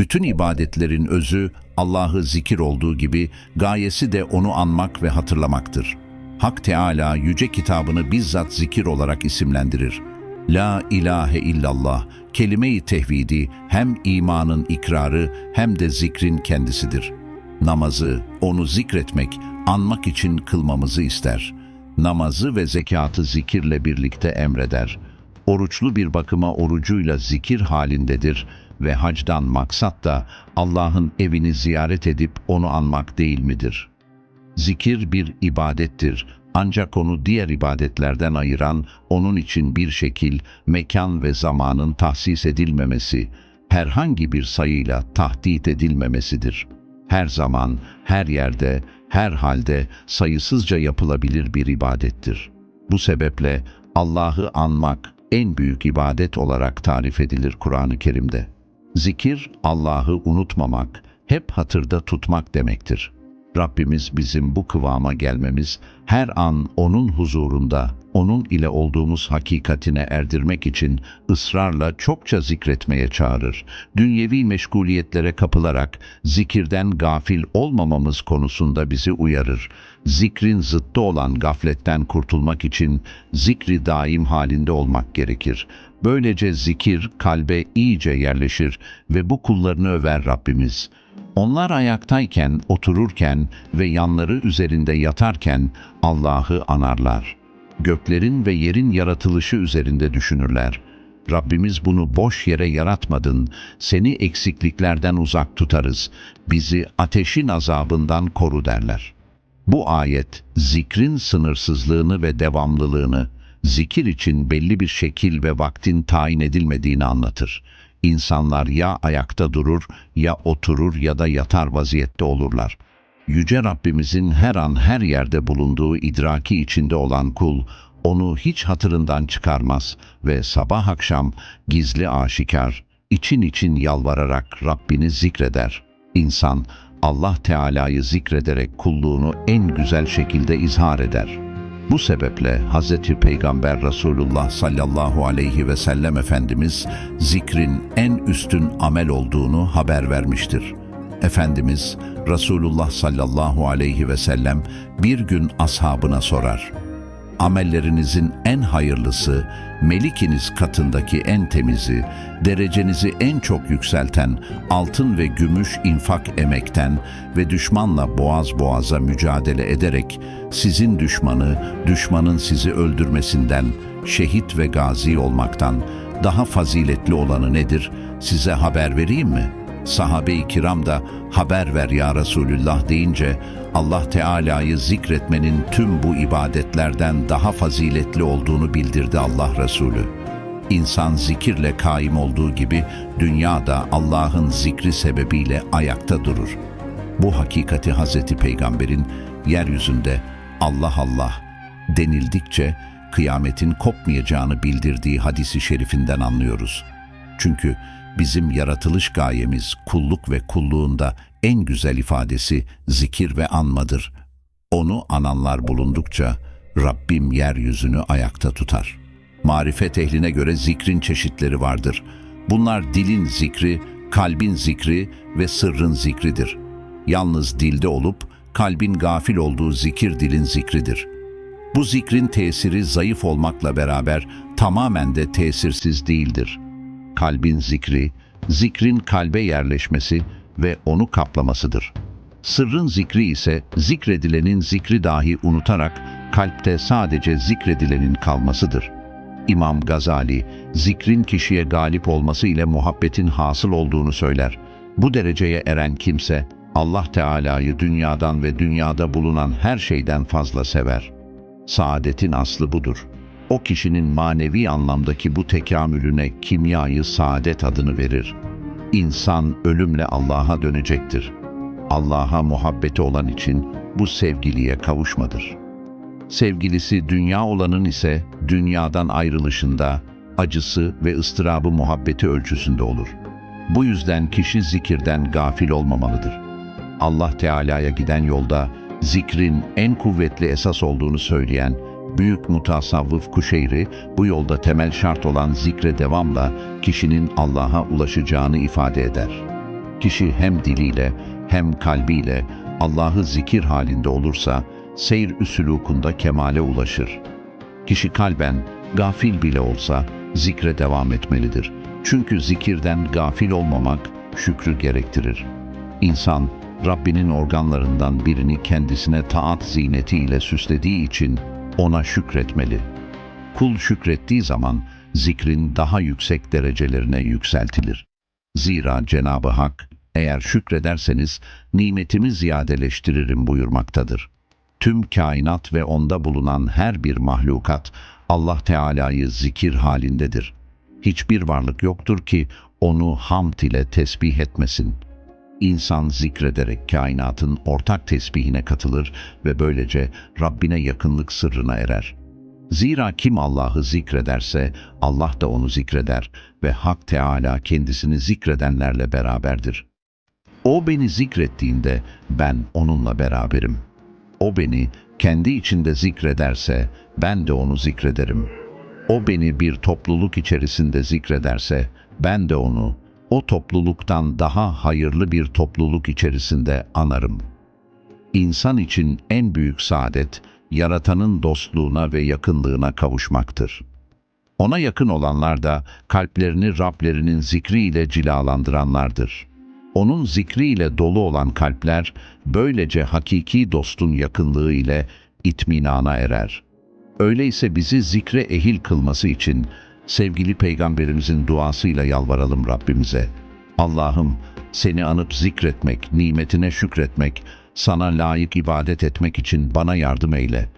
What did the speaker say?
Bütün ibadetlerin özü Allah'ı zikir olduğu gibi gayesi de onu anmak ve hatırlamaktır. Hak Teala yüce kitabını bizzat zikir olarak isimlendirir. La ilahe illallah, kelime-i tevhidi hem imanın ikrarı hem de zikrin kendisidir. Namazı, onu zikretmek, anmak için kılmamızı ister. Namazı ve zekatı zikirle birlikte emreder. Oruçlu bir bakıma orucuyla zikir halindedir ve hacdan maksat da Allah'ın evini ziyaret edip onu anmak değil midir? Zikir bir ibadettir. Ancak onu diğer ibadetlerden ayıran, onun için bir şekil, mekan ve zamanın tahsis edilmemesi, herhangi bir sayıyla tahdit edilmemesidir. Her zaman, her yerde, her halde sayısızca yapılabilir bir ibadettir. Bu sebeple Allah'ı anmak en büyük ibadet olarak tarif edilir Kur'an-ı Kerim'de. Zikir, Allah'ı unutmamak, hep hatırda tutmak demektir. Rabbimiz bizim bu kıvama gelmemiz, her an O'nun huzurunda, O'nun ile olduğumuz hakikatine erdirmek için ısrarla çokça zikretmeye çağırır. Dünyevi meşguliyetlere kapılarak zikirden gafil olmamamız konusunda bizi uyarır. Zikrin zıttı olan gafletten kurtulmak için zikri daim halinde olmak gerekir. Böylece zikir kalbe iyice yerleşir ve bu kullarını över Rabbimiz. Onlar ayaktayken, otururken ve yanları üzerinde yatarken Allah'ı anarlar. Göklerin ve yerin yaratılışı üzerinde düşünürler. Rabbimiz bunu boş yere yaratmadın, seni eksikliklerden uzak tutarız, bizi ateşin azabından koru derler. Bu ayet zikrin sınırsızlığını ve devamlılığını, zikir için belli bir şekil ve vaktin tayin edilmediğini anlatır. İnsanlar ya ayakta durur, ya oturur ya da yatar vaziyette olurlar. Yüce Rabbimizin her an her yerde bulunduğu idraki içinde olan kul, onu hiç hatırından çıkarmaz ve sabah akşam gizli aşikar, için için yalvararak Rabbini zikreder. İnsan, Allah Teala'yı zikrederek kulluğunu en güzel şekilde izhar eder.'' Bu sebeple Hz. Peygamber Resulullah sallallahu aleyhi ve sellem Efendimiz zikrin en üstün amel olduğunu haber vermiştir. Efendimiz Resulullah sallallahu aleyhi ve sellem bir gün ashabına sorar. Amellerinizin en hayırlısı, melikiniz katındaki en temizi, derecenizi en çok yükselten, altın ve gümüş infak emekten ve düşmanla boğaz boğaza mücadele ederek sizin düşmanı, düşmanın sizi öldürmesinden, şehit ve gazi olmaktan daha faziletli olanı nedir? Size haber vereyim mi?'' Sahabe-i kiram da haber ver ya Resulullah deyince Allah Teala'yı zikretmenin tüm bu ibadetlerden daha faziletli olduğunu bildirdi Allah Resulü. İnsan zikirle kaim olduğu gibi dünyada Allah'ın zikri sebebiyle ayakta durur. Bu hakikati Hazreti Peygamber'in yeryüzünde Allah Allah denildikçe kıyametin kopmayacağını bildirdiği hadisi şerifinden anlıyoruz. Çünkü bizim yaratılış gayemiz kulluk ve kulluğunda en güzel ifadesi zikir ve anmadır. Onu ananlar bulundukça Rabbim yeryüzünü ayakta tutar. Marifet ehline göre zikrin çeşitleri vardır. Bunlar dilin zikri, kalbin zikri ve sırrın zikridir. Yalnız dilde olup kalbin gafil olduğu zikir dilin zikridir. Bu zikrin tesiri zayıf olmakla beraber tamamen de tesirsiz değildir.'' Kalbin zikri, zikrin kalbe yerleşmesi ve onu kaplamasıdır. Sırrın zikri ise zikredilenin zikri dahi unutarak kalpte sadece zikredilenin kalmasıdır. İmam Gazali, zikrin kişiye galip olması ile muhabbetin hasıl olduğunu söyler. Bu dereceye eren kimse, Allah Teala'yı dünyadan ve dünyada bulunan her şeyden fazla sever. Saadetin aslı budur o kişinin manevi anlamdaki bu tekamülüne kimyayı saadet adını verir. İnsan ölümle Allah'a dönecektir. Allah'a muhabbeti olan için bu sevgiliye kavuşmadır. Sevgilisi dünya olanın ise dünyadan ayrılışında, acısı ve ıstırabı muhabbeti ölçüsünde olur. Bu yüzden kişi zikirden gafil olmamalıdır. Allah Teala'ya giden yolda zikrin en kuvvetli esas olduğunu söyleyen Büyük mutasavvıf Kuşeyri bu yolda temel şart olan zikre devamla kişinin Allah'a ulaşacağını ifade eder. Kişi hem diliyle hem kalbiyle Allah'ı zikir halinde olursa seyr üsülukunda kemale ulaşır. Kişi kalben gafil bile olsa zikre devam etmelidir. Çünkü zikirden gafil olmamak şükrü gerektirir. İnsan Rabbinin organlarından birini kendisine taat ziynetiyle süslediği için ona şükretmeli. Kul şükrettiği zaman zikrin daha yüksek derecelerine yükseltilir. Zira Cenabı Hak, eğer şükrederseniz nimetimi ziyadeleştiririm buyurmaktadır. Tüm kainat ve onda bulunan her bir mahlukat Allah Teala'yı zikir halindedir. Hiçbir varlık yoktur ki onu hamd ile tesbih etmesin. İnsan zikrederek kainatın ortak tesbihine katılır ve böylece Rabbine yakınlık sırrına erer. Zira kim Allah'ı zikrederse Allah da onu zikreder ve Hak Teala kendisini zikredenlerle beraberdir. O beni zikrettiğinde ben onunla beraberim. O beni kendi içinde zikrederse ben de onu zikrederim. O beni bir topluluk içerisinde zikrederse ben de onu o topluluktan daha hayırlı bir topluluk içerisinde anarım. İnsan için en büyük saadet, yaratanın dostluğuna ve yakınlığına kavuşmaktır. Ona yakın olanlar da kalplerini Rablerinin zikriyle cilalandıranlardır. Onun zikriyle dolu olan kalpler, böylece hakiki dostun yakınlığı ile itminana erer. Öyleyse bizi zikre ehil kılması için sevgili peygamberimizin duasıyla yalvaralım Rabbimize. Allah'ım seni anıp zikretmek, nimetine şükretmek, sana layık ibadet etmek için bana yardım eyle.